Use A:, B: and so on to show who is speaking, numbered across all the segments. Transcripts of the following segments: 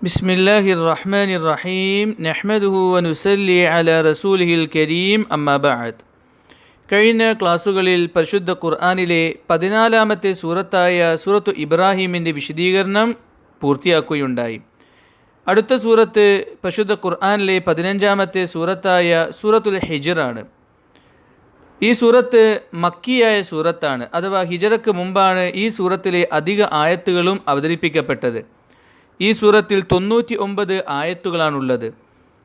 A: بسم الله الرحمن الرحيم نحمده ونسلي على رسوله الكريم أما بعد കഴിഞ്ഞ ക്ലാസ്സുകളിൽ പരിശുദ്ധ ഖുർആാനിലെ പതിനാലാമത്തെ സൂറത്തായ സൂറത്തു ഇബ്രാഹിമിൻ്റെ വിശദീകരണം പൂർത്തിയാക്കുകയുണ്ടായി അടുത്ത സൂറത്ത് പരിശുദ്ധ ഖുർആാനിലെ പതിനഞ്ചാമത്തെ സൂറത്തായ സൂറത്തുൽ ഹിജറാണ് ഈ സൂറത്ത് മക്കിയായ സൂറത്താണ് അഥവാ ഹിജറക്ക് മുമ്പാണ് ഈ സൂറത്തിലെ അധിക ആയത്തുകളും അവതരിപ്പിക്കപ്പെട്ടത് ഈ സൂറത്തിൽ തൊണ്ണൂറ്റി ഒമ്പത് ആയത്തുകളാണുള്ളത്.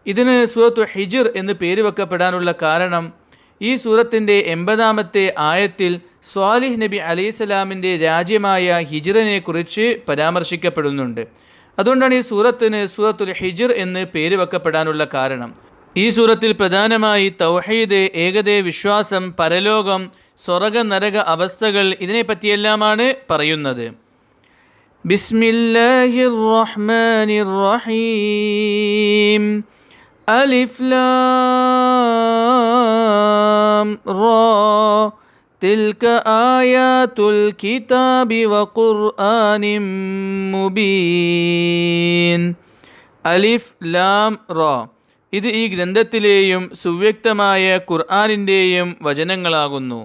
A: ഇതിന് സൂറത്തു ഹിജിർ എന്ന് പേര് വെക്കപ്പെടാനുള്ള കാരണം ഈ സൂറത്തിന്റെ എൺപതാമത്തെ ആയത്തിൽ സ്വാലിഹ് നബി അലൈഹിസ്സലാമിന്റെ രാജ്യമായ ഹിജിറിനെ കുറിച്ച് പരാമർശിക്കപ്പെടുന്നുണ്ട്. അതുകൊണ്ടാണ് ഈ സൂറത്തിന് സൂറത്തുൽ ഹിജിർ എന്ന് പേര് വെക്കപ്പെടാനുള്ള കാരണം. ഈ സൂറത്തിൽ പ്രധാനമായി തൗഹീദ് ഏകദേ വിശ്വാസം പരലോകം സ്വർഗ നരക അവസ്ഥകൾ ഇതിനെപ്പറ്റിയെല്ലാമാണ് പറയുന്നത്. ബിസ്മില്ലാഹിർ റഹ്മാനിർ റഹീം അലിഫ് ലാം റാ تلك آيات الكتاب وقرآن مبين അലിഫ് ലാം റ ഇത് ഈ ഗ്രന്ഥത്തിലെയും സുവ്യക്തമായ ഖുർആാനിൻ്റെയും വചനങ്ങളാകുന്നു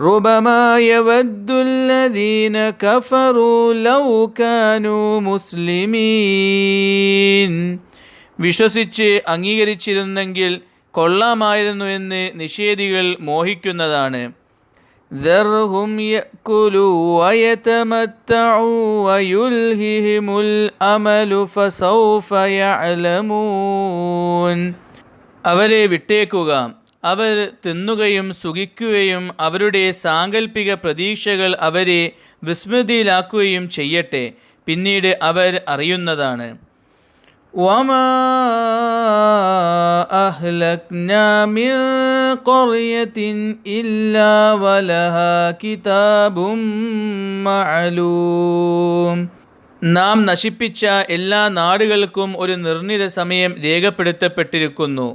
A: ربما يود الذين كفروا لو كانوا مسلمين വിശ്വസിച്ച് അംഗീകരിച്ചിരുന്നെങ്കിൽ കൊള്ളാമായിരുന്നു എന്ന് നിഷേധികൾ മോഹിക്കുന്നതാണ് ذرهم يأكلوا ويتمتعوا ويلههم الأمل فسوف يعلمون അവരെ വിട്ടേക്കുക അവർ തിന്നുകയും സുഖിക്കുകയും അവരുടെ സാങ്കല്പിക പ്രതീക്ഷകൾ അവരെ വിസ്മൃതിയിലാക്കുകയും ചെയ്യട്ടെ പിന്നീട് അവർ അറിയുന്നതാണ് وما أهلكنا من قرية إلا ولها كتاب معلوم നാം നശിപ്പിച്ച എല്ലാ നാടുകൾക്കും ഒരു നിർണിത സമയം രേഖപ്പെടുത്തപ്പെട്ടിരിക്കുന്നു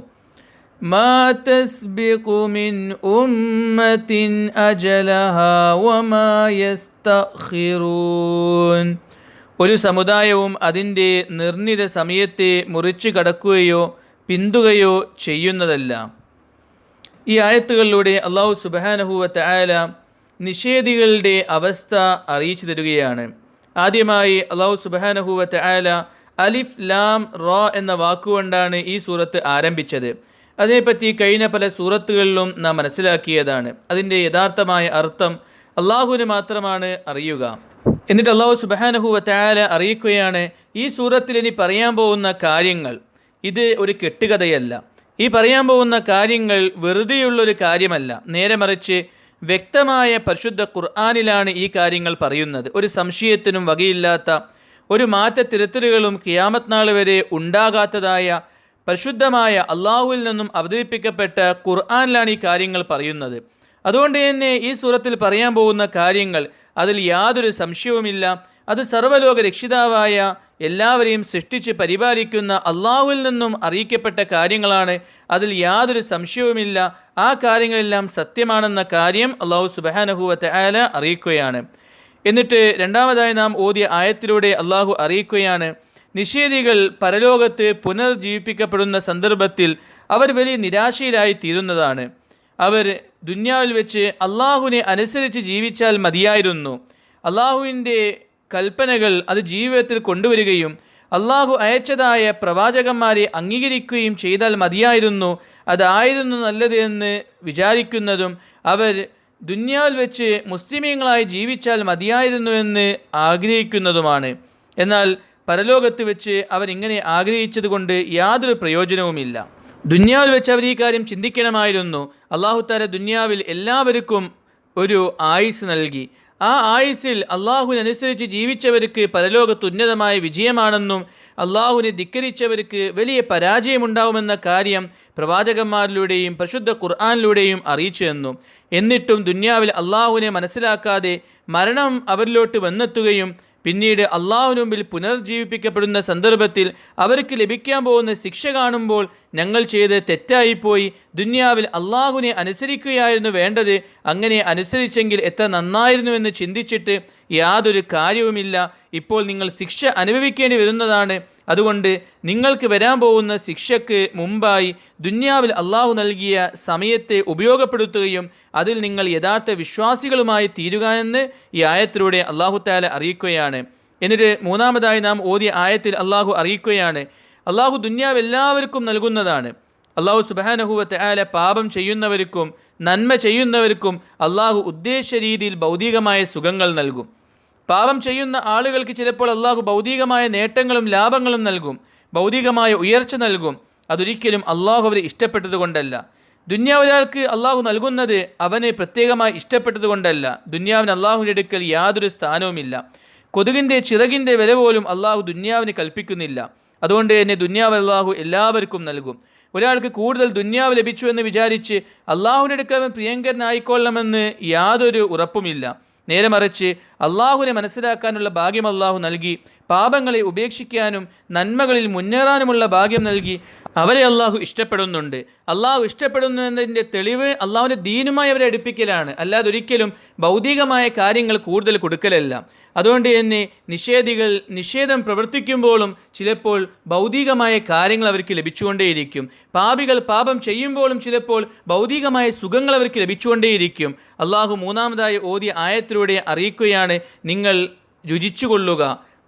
A: മാ تسبق من أمة أجلها وما يستأخرون. ഒരു സമുദായവും അതിന്റെ നിർണിത സമയത്തെ മുറിച്ചു കടക്കുകയോ പിന്തുകയോ ചെയ്യുന്നതല്ല. ഈ ആയത്തുകളിലൂടെ അള്ളാഹു സുബാനഹുവത്ത് ആല നിഷേധികളുടെ അവസ്ഥ അറിയിച്ചു തരികയാണ്. ആദ്യമായി അള്ളാഹു സുബാനഹുവത്ത് ആല അലിഫ് ലാം റോ എന്ന വാക്കുകൊണ്ടാണ് ഈ സൂറത്ത് ആരംഭിച്ചത്. അതിനെപ്പറ്റി കഴിഞ്ഞ പല സൂറത്തുകളിലും നാം മനസ്സിലാക്കിയതാണ്. അതിന്റെ യഥാർത്ഥമായ അർത്ഥം അള്ളാഹുവിന് മാത്രമാണ് അറിയുക. എന്നിട്ട് അള്ളാഹു സുബാനഹു വത്താല അറിയിക്കുകയാണ് ഈ സൂറത്തിൽ ഇനി പറയാൻ പോകുന്ന കാര്യങ്ങൾ. ഇത് ഒരു കെട്ടുകഥയല്ല. ഈ പറയാൻ പോകുന്ന കാര്യങ്ങൾ വെറുതെയുള്ളൊരു കാര്യമല്ല. നേരെ മറിച്ച് വ്യക്തമായ പരിശുദ്ധ ഖുർആാനിലാണ് ഈ കാര്യങ്ങൾ പറയുന്നത്. ഒരു സംശയത്തിനും വകയില്ലാത്ത ഒരു മാറ്റത്തിരുത്തലുകളും കിയാമത്ത് നാൾ വരെ ഉണ്ടാകാത്തതായ പരിശുദ്ധമായ അള്ളാഹുവിൽ നിന്നും അവതരിപ്പിക്കപ്പെട്ട ഖുർആാനിലാണ് ഈ കാര്യങ്ങൾ പറയുന്നത്. അതുകൊണ്ട് തന്നെ ഈ സൂറത്തിൽ പറയാൻ പോകുന്ന കാര്യങ്ങൾ അതിൽ യാതൊരു സംശയവുമില്ല. അത് സർവലോക രക്ഷിതാവായ എല്ലാവരെയും സൃഷ്ടിച്ച് പരിപാലിക്കുന്ന അള്ളാഹുവിൽ നിന്നും അറിയിക്കപ്പെട്ട കാര്യങ്ങളാണ്. അതിൽ യാതൊരു സംശയവുമില്ല. ആ കാര്യങ്ങളെല്ലാം സത്യമാണെന്ന കാര്യം അള്ളാഹു സുബാനഹുവത്തെ ആല അറിയിക്കുകയാണ്. എന്നിട്ട് രണ്ടാമതായി നാം ഓതിയ ആയത്തിലൂടെ അള്ളാഹു അറിയിക്കുകയാണ്. നിഷേധികൾ പരലോകത്ത് പുനർജീവിപ്പിക്കപ്പെടുന്ന സന്ദർഭത്തിൽ അവർ വലിയ നിരാശയിലായി തീരുന്നതാണ്. അവർ ദുന്യാവിൽ വെച്ച് അള്ളാഹുവിനെ അനുസരിച്ച് ജീവിച്ചാൽ മതിയായിരുന്നു. അള്ളാഹുവിന്റെ കൽപ്പനകൾ അത് ജീവിതത്തിൽ കൊണ്ടുവരികയും അള്ളാഹു അയച്ചതായ പ്രവാചകന്മാരെ അംഗീകരിക്കുകയും ചെയ്താൽ മതിയായിരുന്നു. അതായിരുന്നു നല്ലത് എന്ന് വിചാരിക്കുന്നതും അവർ ദുന്യാവിൽ വെച്ച് മുസ്ലിമീങ്ങളായി ജീവിച്ചാൽ മതിയായിരുന്നു എന്ന് ആഗ്രഹിക്കുന്നതുമാണ്. എന്നാൽ പരലോകത്ത് വെച്ച് അവരിങ്ങനെ ആഗ്രഹിച്ചതുകൊണ്ട് യാതൊരു പ്രയോജനവുമില്ല. ദുന്യാവിൽ വെച്ച് അവർ ഈ കാര്യം ചിന്തിക്കണമായിരുന്നു. അള്ളാഹു താല ദുന്യാവിൽ എല്ലാവർക്കും ഒരു ആയുസ് നൽകി. ആ ആയുസിൽ അള്ളാഹുവിനനുസരിച്ച് ജീവിച്ചവർക്ക് പരലോകത്ത് ഉന്നതമായ വിജയമാണെന്നും അള്ളാഹുവിനെ ധിക്കരിച്ചവർക്ക് വലിയ പരാജയമുണ്ടാവുമെന്ന കാര്യം പ്രവാചകന്മാരിലൂടെയും പ്രശുദ്ധ ഖുർആാനിലൂടെയും അറിയിച്ചു തന്നു. എന്നിട്ടും ദുന്യാവിൽ അള്ളാഹുവിനെ മനസ്സിലാക്കാതെ മരണം അവരിലോട്ട് വന്നെത്തുകയും പിന്നീട് അള്ളാഹുവിന് മുമ്പിൽ പുനർജീവിപ്പിക്കപ്പെടുന്ന സന്ദർഭത്തിൽ അവർക്ക് ലഭിക്കാൻ പോകുന്ന ശിക്ഷ കാണുമ്പോൾ ഞങ്ങൾ ചെയ്ത് തെറ്റായിപ്പോയി. ദുന്യാവിൽ അള്ളാഹുവിനെ അനുസരിക്കുകയായിരുന്നു വേണ്ടത്. അങ്ങനെ അനുസരിച്ചെങ്കിൽ എത്ര നന്നായിരുന്നുവെന്ന് ചിന്തിച്ചിട്ട് യാതൊരു കാര്യവുമില്ല. ഇപ്പോൾ നിങ്ങൾ ശിക്ഷ അനുഭവിക്കേണ്ടി വരുന്നതാണ്. അതുകൊണ്ട് നിങ്ങൾക്ക് വരാൻ പോകുന്ന ശിക്ഷയ്ക്ക് മുമ്പായി ദുന്യാവിൽ അള്ളാഹു നൽകിയ സമയത്തെ ഉപയോഗപ്പെടുത്തുകയും അതിൽ നിങ്ങൾ യഥാർത്ഥ വിശ്വാസികളുമായി തീരുക എന്ന് ഈ ആയത്തിലൂടെ അള്ളാഹു താല അറിയിക്കുകയാണ്. എന്നിട്ട് മൂന്നാമതായി നാം ഓതിയ ആയത്തിൽ അള്ളാഹു അറിയിക്കുകയാണ്. അള്ളാഹു ദുന്യാവ് എല്ലാവർക്കും നൽകുന്നതാണ്. അള്ളാഹു സുബാനഹുവത്തെ ആല പാപം ചെയ്യുന്നവർക്കും നന്മ ചെയ്യുന്നവർക്കും അള്ളാഹു ഉദ്ദേശ രീതിയിൽ ഭൗതികമായ സുഖങ്ങൾ നൽകും. പാപം ചെയ്യുന്ന ആളുകൾക്ക് ചിലപ്പോൾ അള്ളാഹു ഭൗതികമായ നേട്ടങ്ങളും ലാഭങ്ങളും നൽകും ഭൗതികമായ ഉയർച്ച നൽകും. അതൊരിക്കലും അള്ളാഹു അവരെ ഇഷ്ടപ്പെട്ടത് കൊണ്ടല്ല ദുന്യാവിലാൾക്ക് അള്ളാഹു നൽകുന്നത് അവനെ പ്രത്യേകമായി ഇഷ്ടപ്പെട്ടതുകൊണ്ടല്ല. ദുന്യാവിന് അള്ളാഹുവിന്റെ അടുക്കൽ യാതൊരു സ്ഥാനവുമില്ല. കൊതുകിന്റെ ചിറകിന്റെ വില പോലും അള്ളാഹു ദുന്യാവിന് കൽപ്പിക്കുന്നില്ല. അതുകൊണ്ട് തന്നെ ദുന്യാവ് അള്ളാഹു എല്ലാവർക്കും നൽകും. ഒരാൾക്ക് കൂടുതൽ ദുന്യാവ് ലഭിച്ചു എന്ന് വിചാരിച്ച് അള്ളാഹുവിന്റെ അടുക്കൽ അവൻ പ്രിയങ്കരനായിക്കൊള്ളണമെന്ന് യാതൊരു ഉറപ്പുമില്ല. നേരെ മറിച്ച് അള്ളാഹുവിനെ മനസ്സിലാക്കാനുള്ള ഭാഗ്യം അള്ളാഹു നൽകി. പാപങ്ങളെ ഉപേക്ഷിക്കാനും നന്മകളിൽ മുന്നേറാനുമുള്ള ഭാഗ്യം നൽകി. അവരെ അള്ളാഹു ഇഷ്ടപ്പെടുന്നുണ്ട്. അള്ളാഹു ഇഷ്ടപ്പെടുന്നു എന്നതിന്റെ തെളിവ് അള്ളാഹുവിന്റെ ദീനുമായി അവരെ അടുപ്പിക്കലാണ്. അല്ലാതെ ഒരിക്കലും ഭൗതികമായ കാര്യങ്ങൾ കൂടുതൽ കൊടുക്കലല്ല. അതുകൊണ്ട് തന്നെ നിഷേധികൾ നിഷേധം പ്രവർത്തിക്കുമ്പോഴും ചിലപ്പോൾ ഭൗതികമായ കാര്യങ്ങൾ അവർക്ക് ലഭിച്ചുകൊണ്ടേയിരിക്കും. പാപികൾ പാപം ചെയ്യുമ്പോഴും ചിലപ്പോൾ ഭൗതികമായ സുഖങ്ങൾ അവർക്ക് ലഭിച്ചുകൊണ്ടേയിരിക്കും. അള്ളാഹു മൂന്നാമതായി ഓതിയ ആയത്തിലൂടെ അറിയിക്കുകയാണ് നിങ്ങൾ രുചിച്ചുകൊള്ളുക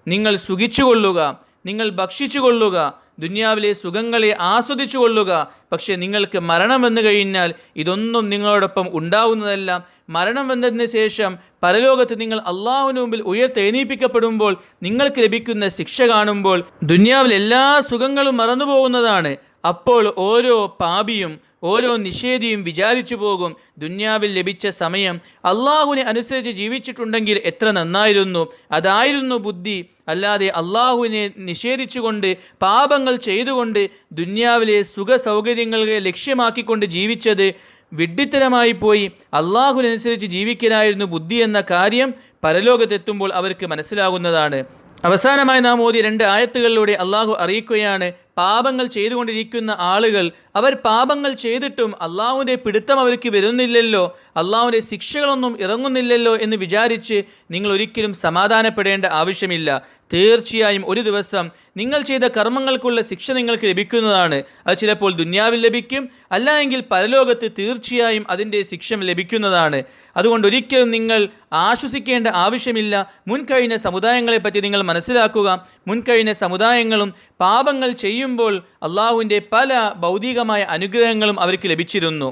A: നിങ്ങൾ സുഖിച്ചുകൊള്ളുക നിങ്ങൾ ഭക്ഷിച്ചുകൊള്ളുക ദുനിയാവിലെ സുഖങ്ങളെ ആസ്വദിച്ചു കൊള്ളുക. പക്ഷേ നിങ്ങൾക്ക് മരണം വന്നു കഴിഞ്ഞാൽ ഇതൊന്നും നിങ്ങളോടൊപ്പം ഉണ്ടാവുന്നതല്ല. മരണം വന്നതിന് ശേഷം പരലോകത്ത് നിങ്ങൾ അള്ളാഹുവിന് മുമ്പിൽ ഉയർത്തെഴുന്നേൽപ്പിക്കപ്പെടുമ്പോൾ നിങ്ങൾക്ക് ലഭിക്കുന്ന ശിക്ഷ കാണുമ്പോൾ ദുനിയാവിൽ എല്ലാ സുഖങ്ങളും മറന്നു പോകുന്നതാണ് അപ്പോൾ ഓരോ പാപിയും ഓരോ നിഷേധിയും വിചാരിച്ചു പോകും. ദുന്യാവിൽ ലഭിച്ച സമയം അള്ളാഹുവിനെ അനുസരിച്ച് ജീവിച്ചിട്ടുണ്ടെങ്കിൽ എത്ര നന്നായിരുന്നു. അതായിരുന്നു ബുദ്ധി. അല്ലാതെ അള്ളാഹുവിനെ നിഷേധിച്ചുകൊണ്ട് പാപങ്ങൾ ചെയ്തുകൊണ്ട് ദുന്യാവിലെ സുഖ സൗകര്യങ്ങളെ ലക്ഷ്യമാക്കിക്കൊണ്ട് ജീവിച്ചത് വിഡ്ഢിത്തരമായി പോയി. അള്ളാഹുവിനനുസരിച്ച് ജീവിക്കലായിരുന്നു ബുദ്ധി എന്ന കാര്യം പരലോകത്തെത്തുമ്പോൾ അവർക്ക് മനസ്സിലാകുന്നതാണ്. അവസാനമായി നാം ഓതിയ രണ്ട് ആയത്തുകളിലൂടെ അള്ളാഹു അറിയിക്കുകയാണ് പാപങ്ങൾ ചെയ്തുകൊണ്ടിരിക്കുന്ന ആളുകൾ അവർ പാപങ്ങൾ ചെയ്തിട്ടും അള്ളാഹുവിന്റെ പിടുത്തം അവർക്ക് വരുന്നില്ലല്ലോ അള്ളാഹുവിന്റെ ശിക്ഷകളൊന്നും ഇറങ്ങുന്നില്ലല്ലോ എന്ന് വിചാരിച്ച് നിങ്ങൾ ഒരിക്കലും സമാധാനപ്പെടേണ്ട ആവശ്യമില്ല. തീർച്ചയായും ഒരു ദിവസം നിങ്ങൾ ചെയ്ത കർമ്മങ്ങൾക്കുള്ള ശിക്ഷ നിങ്ങൾക്ക് ലഭിക്കുന്നതാണ്. അത് ചിലപ്പോൾ ദുന്യാവിൽ ലഭിക്കും അല്ല എങ്കിൽ പരലോകത്ത് തീർച്ചയായും അതിന്റെ ശിക്ഷ ലഭിക്കുന്നതാണ്. അതുകൊണ്ട് ഒരിക്കലും നിങ്ങൾ ആശ്വസിക്കേണ്ട ആവശ്യമില്ല. മുൻകഴിഞ്ഞ സമുദായങ്ങളെപ്പറ്റി നിങ്ങൾ മനസ്സിലാക്കുക. മുൻകഴിഞ്ഞ സമുദായങ്ങളും പാപങ്ങൾ ചെയ്യുമ്പോൾ അള്ളാഹുവിന്റെ പല ഭൗതികമായ അനുഗ്രഹങ്ങളും അവർക്ക് ലഭിച്ചിരുന്നു.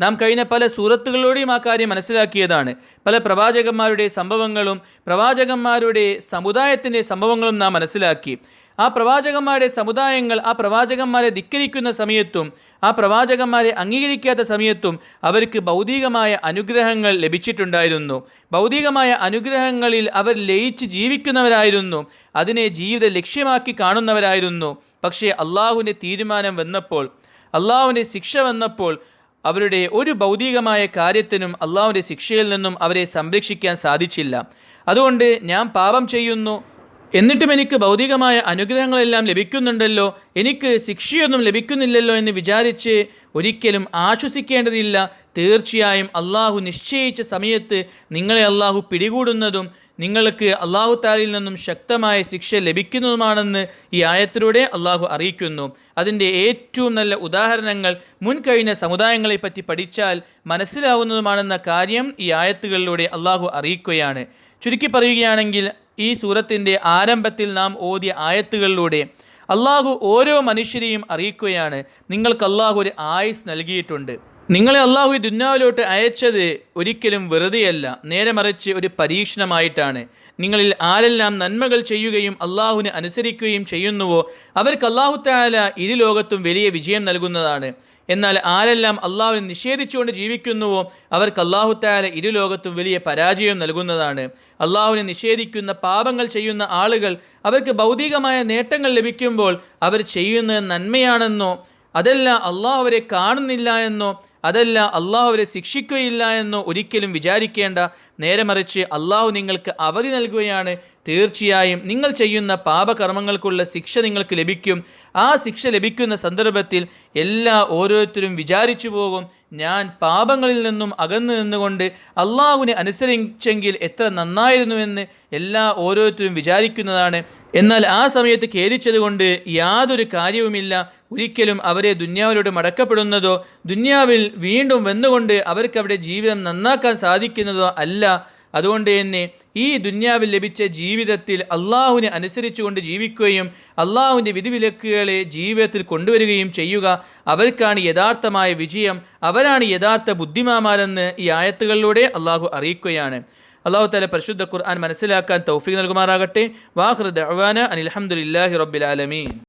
A: നാം കഴിഞ്ഞ പല സൂറത്തുകളിലൂടെയും ആ കാര്യം മനസ്സിലാക്കിയതാണ്. പല പ്രവാചകന്മാരുടെ സംഭവങ്ങളും പ്രവാചകന്മാരുടെ സമുദായത്തിന്റെ സംഭവങ്ങളും നാം മനസ്സിലാക്കി. ആ പ്രവാചകന്മാരുടെ സമുദായങ്ങൾ ആ പ്രവാചകന്മാരെ ധിക്കരിക്കുന്ന സമയത്തും ആ പ്രവാചകന്മാരെ അംഗീകരിക്കാത്ത സമയത്തും അവർക്ക് ഭൗതികമായ അനുഗ്രഹങ്ങൾ ലഭിച്ചിട്ടുണ്ടായിരുന്നു. ഭൗതികമായ അനുഗ്രഹങ്ങളിൽ അവർ ലയിച്ച് ജീവിക്കുന്നവരായിരുന്നു. അതിനെ ജീവിത ലക്ഷ്യമാക്കി കാണുന്നവരായിരുന്നു. പക്ഷേ അള്ളാഹുവിന്റെ തീരുമാനം വന്നപ്പോൾ അള്ളാഹുവിന്റെ ശിക്ഷ വന്നപ്പോൾ അവരുടെ ഒരു ഭൗതികമായ കാര്യത്തിനും അള്ളാഹുവിന്റെ ശിക്ഷയിൽ നിന്നും അവരെ സംരക്ഷിക്കാൻ സാധിച്ചില്ല. അതുകൊണ്ട് ഞാൻ പാപം ചെയ്യുന്നു. എന്നിട്ടും എനിക്ക് ഭൗതികമായ അനുഗ്രഹങ്ങളെല്ലാം ലഭിക്കുന്നുണ്ടല്ലോ. എനിക്ക് ശിക്ഷയൊന്നും ലഭിക്കുന്നില്ലല്ലോ എന്ന് വിചാരിച്ച് ഒരിക്കലും ആശ്വസിക്കേണ്ടതില്ല. തീർച്ചയായും അള്ളാഹു നിശ്ചയിച്ച സമയത്ത് നിങ്ങളെ അള്ളാഹു പിടികൂടുന്നതും നിങ്ങൾക്ക് അള്ളാഹു താലിൽ നിന്നും ശക്തമായ ശിക്ഷ ലഭിക്കുന്നതുമാണെന്ന് ഈ ആയത്തിലൂടെ അള്ളാഹു അറിയിക്കുന്നു. അതിന്റെ ഏറ്റവും നല്ല ഉദാഹരണങ്ങൾ മുൻകഴിഞ്ഞ സമുദായങ്ങളെപ്പറ്റി പഠിച്ചാൽ മനസ്സിലാവുന്നതുമാണെന്ന കാര്യം ഈ ആയത്തുകളിലൂടെ അള്ളാഹു അറിയിക്കുകയാണ്. ചുരുക്കി പറയുകയാണെങ്കിൽ ഈ സൂറത്തിന്റെ ആരംഭത്തിൽ നാം ഓതിയ ആയത്തുകളിലൂടെ അള്ളാഹു ഓരോ മനുഷ്യരെയും അറിയിക്കുകയാണ്. നിങ്ങൾക്ക് അള്ളാഹു ഒരു ആയുസ് നൽകിയിട്ടുണ്ട്. നിങ്ങളെ അള്ളാഹു ദുന്നാവിലോട്ട് അയച്ചത് ഒരിക്കലും വെറുതെയല്ല. നേരെ മറിച്ച് ഒരു പരീക്ഷണമായിട്ടാണ്. നിങ്ങളിൽ ആരെല്ലാം നന്മകൾ ചെയ്യുകയും അള്ളാഹുവിനെ അനുസരിക്കുകയും ചെയ്യുന്നുവോ അവർക്ക് അള്ളാഹു ഇരു ലോകത്തും വലിയ വിജയം നൽകുന്നതാണ്. എന്നാൽ ആരെല്ലാം അള്ളാഹുവിനെ നിഷേധിച്ചുകൊണ്ട് ജീവിക്കുന്നുവോ അവർക്ക് അള്ളാഹു ഇരു ലോകത്തും വലിയ പരാജയം നൽകുന്നതാണ്. അള്ളാഹുവിനെ നിഷേധിക്കുന്ന പാപങ്ങൾ ചെയ്യുന്ന ആളുകൾ അവർക്ക് ഭൗതികമായ നേട്ടങ്ങൾ ലഭിക്കുമ്പോൾ അവർ ചെയ്യുന്നത് നന്മയാണെന്നോ അതല്ല അള്ളാഹു അവരെ കാണുന്നില്ല എന്നോ അതല്ല അള്ളാഹു അവരെ ശിക്ഷിക്കുകയില്ല എന്നോ ഒരിക്കലും വിചാരിക്കേണ്ട. നേരെ മറിച്ച് അള്ളാഹു നിങ്ങൾക്ക് അവധി നൽകുകയാണ്. തീർച്ചയായും നിങ്ങൾ ചെയ്യുന്ന പാപകർമ്മങ്ങൾക്കുള്ള ശിക്ഷ നിങ്ങൾക്ക് ലഭിക്കും. ആ ശിക്ഷ ലഭിക്കുന്ന സന്ദർഭത്തിൽ എല്ലാ ഓരോരുത്തരും വിചാരിച്ചു പോകും. ഞാൻ പാപങ്ങളിൽ നിന്നും അകന്നു നിന്നുകൊണ്ട് അള്ളാഹുവിനെ അനുസരിച്ചെങ്കിൽ എത്ര നന്നായിരുന്നുവെന്ന് എല്ലാ ഓരോരുത്തരും വിചാരിക്കുന്നതാണ്. എന്നാൽ ആ സമയത്ത് ഖേദിച്ചതുകൊണ്ട് യാതൊരു കാര്യവുമില്ല. ഒരിക്കലും അവരെ ദുന്യാവിലൂടെ മടക്കപ്പെടുന്നതോ ദുന്യാവിൽ വീണ്ടും വന്നുകൊണ്ട് അവർക്ക് അവിടെ ജീവിതം നന്നാക്കാൻ സാധിക്കുന്നതോ അല്ല. അതുകൊണ്ട് തന്നെ ഈ ദുന്യാവിൽ ലഭിച്ച ജീവിതത്തിൽ അള്ളാഹുവിനെ അനുസരിച്ചുകൊണ്ട് ജീവിക്കുകയും അള്ളാഹുവിന്റെ വിധിവിലക്കുകളെ ജീവിതത്തിൽ കൊണ്ടുവരികയും ചെയ്യുക അവർക്കാണ് യഥാർത്ഥമായ വിജയം അവരാണ് യഥാർത്ഥ ബുദ്ധിമാമാരെന്ന് ഈ ആയത്തുകളിലൂടെ അള്ളാഹു അറിയിക്കുകയാണ്. അള്ളാഹു താല പരിശുദ്ധ ഖുർആൻ മനസ്സിലാക്കാൻ തൗഫീഖ് നൽകുമാറാകട്ടെ. വാഹൃദ് അവാന അനിൽഹമുല്ലാഹി റബ്ബിൽ ആലമീൻ.